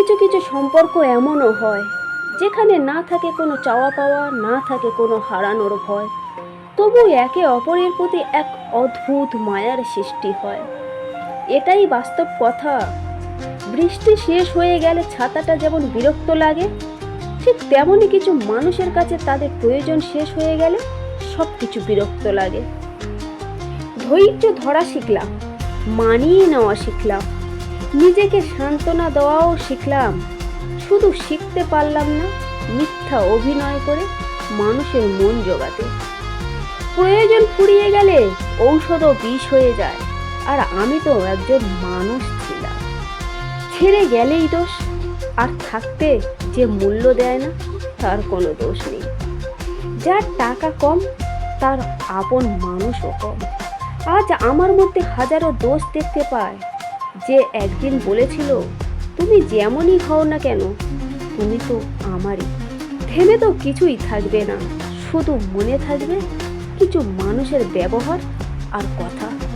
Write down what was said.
কিছু কিছু সম্পর্ক এমনও হয়, যেখানে না থাকে কোনো চাওয়া পাওয়া, না থাকে কোনো হারানোর ভয়। তবু একে অপরের প্রতি এক অদ্ভুত মায়ার সৃষ্টি হয়। এটাই বাস্তব কথা। বৃষ্টি শেষ হয়ে গেলে ছাতাটা যেমন বিরক্ত লাগে, ঠিক তেমনই কিছু মানুষের কাছে তাদের প্রয়োজন শেষ হয়ে গেলে সব কিছু বিরক্ত লাগে। ধৈর্য ধরা শিখলাম, মানিয়ে নেওয়া শিখলাম। নিজেকে সান্ত্বনা দেওয়াও শিখলাম। শুধু শিখতে পারলাম না, মিথ্যা অভিনয় করে মানুষের মন জোগাতে। প্রয়োজন ফুরিয়ে গেলে ঔষধও বিষ হয়ে যায়, আর আমি তো একজন মানুষ ছিলাম। ছেড়ে গেলেই দোষ, আর থাকতে যে মূল্য দেয় না, তার কোনো দোষ নেই। যার টাকা কম, তার আপন মানুষও কম। আজ আমার মধ্যে হাজারো দোষ দেখতে পায় যে একদিন বলেছিল, তুমি যেমনই হও না কেন, তুমি তো আমারই। থেমে তো কিছুই থাকবে না। শুধু মনে থাকবে, কিছু মানুষের ব্যবহার আর কথা।